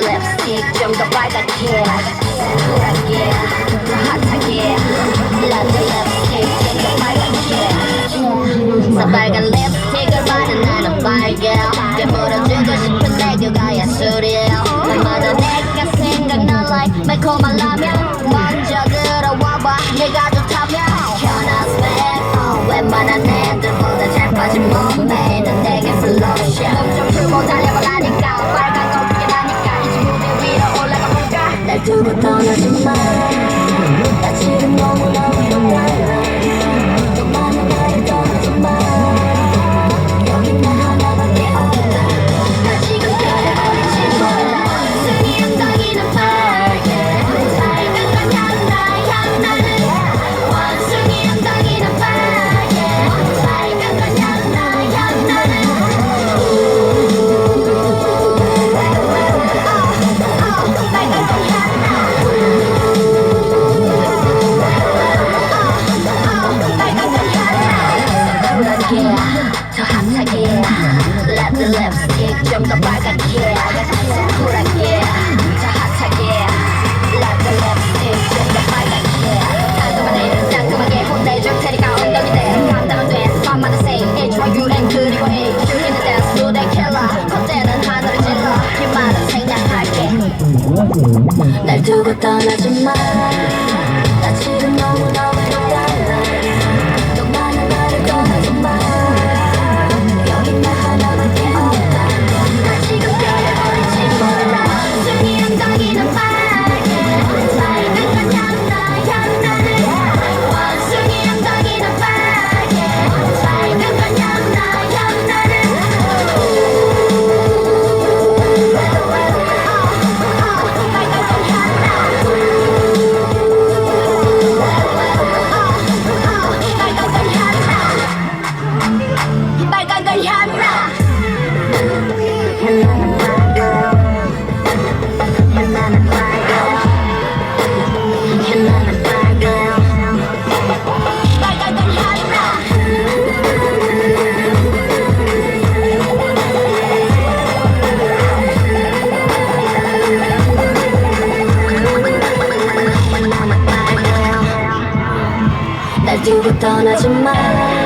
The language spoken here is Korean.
립스틱 좀 더 빨갛게 쿨하게 핫하게 레드 립스틱 좀 더 빨갛게 새빨간 립스틱을 바른 나는 빨개 깨물어주고 싶은 내 그가야 술이야 날마다 내가 생각나 like 매콤한 라면 먼저 들어와봐 내가 좋다면 현아 스웨트 웬만한 애들보다 잘 빠진 몸매 볼까 날 두고 좀 더 빨갛게 쿨하게 더 핫하게 레드 립스틱 좀더 빨갛게 깔끔하게 깔끔하게 혼내줄 테니까 엉덩이 대 감당 안돼 밤마다 say H Y U N 그리고 A 줄이는 댄스 무대 킬러 콧대는 하늘을 찔러 네 말은 생략할게 날 두고 떠나지 마나 지금 너무 너무 두고 떠나지 마